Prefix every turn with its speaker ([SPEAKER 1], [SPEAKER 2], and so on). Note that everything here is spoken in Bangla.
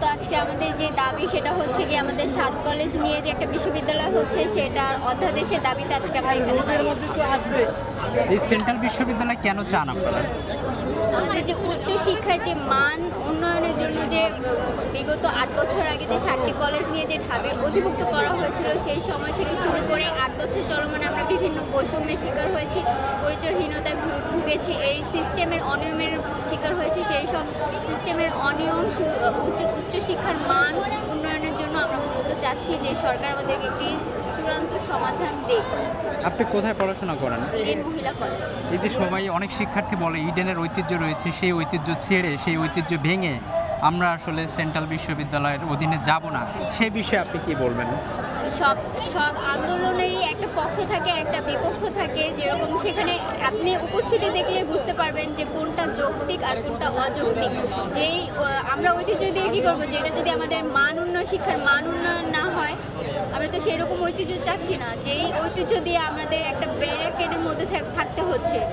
[SPEAKER 1] মূলত আজকে আমাদের যে দাবি সেটা হচ্ছে যে আমাদের সাত কলেজ নিয়ে যে একটা বিশ্ববিদ্যালয় হচ্ছে সেটার অধ্যাদেশের দাবিতে আজকে আমরা এখানে দাঁড়িয়েছি
[SPEAKER 2] এই সেন্ট্রাল বিশ্ববিদ্যালয় কেন চান আপনারা?
[SPEAKER 1] আমাদের যে উচ্চ শিক্ষার যে মান উন্নয়নের জন্য যে বিগত আট বছর আগে যে সাতটি কলেজ নিয়ে যে ঢাবে অধিভুক্ত করা হয়েছিল সেই সময় থেকে শুরু করে আট বছর চলমান আমরা বিভিন্ন বৈষম্যের শিকার হয়েছি পরিচয়হীনতায় ভুগেছি এই সিস্টেমের অনিয়মের শিকার হয়েছে সেই সব সিস্টেমের অনিয়ম সু- উচ্চ উচ্চশিক্ষার মান উন্নয়নের জন্য আমরা মূলত চাচ্ছি যে সরকার আমাদেরকে একটি চূড়ান্ত সমাধান দেখ
[SPEAKER 2] আপনি কোথায় পড়াশোনা করেন?
[SPEAKER 1] ইডেন মহিলা কলেজ।
[SPEAKER 2] এই যে সবাই অনেক শিক্ষার্থী বলে ইডেনের ঐতিহ্য রয়েছে সেই ঐতিহ্য ছেড়ে সেই ঐতিহ্য ভেঙে আমরা আসলে সেন্ট্রাল বিশ্ববিদ্যালয়ের অধীনে যাব না। সেই বিষয়ে আপনি কি বলবেন?
[SPEAKER 1] সব সব আন্দোলনেরই একটা পক্ষ থাকে একটা বিপক্ষ থাকে যেরকম সেখানে আপনি উপস্থিতি দেখলে বুঝতে পারবেন যে কোনটা যৌক্তিক আর কোনটা অযৌক্তিক। যেই আমরা ঐতিহ্য দিয়ে কী করব? যেটা যদি আমাদের মান উন্নয়ন, শিক্ষার মান উন্নয়ন না হয়, আমরা তো সেরকম ঐতিহ্য চাচ্ছি না। যেই ঐতিহ্য দিয়ে আমাদের একটা ব্যারাকেটের মধ্যে থাক- থাকতে হচ্ছে।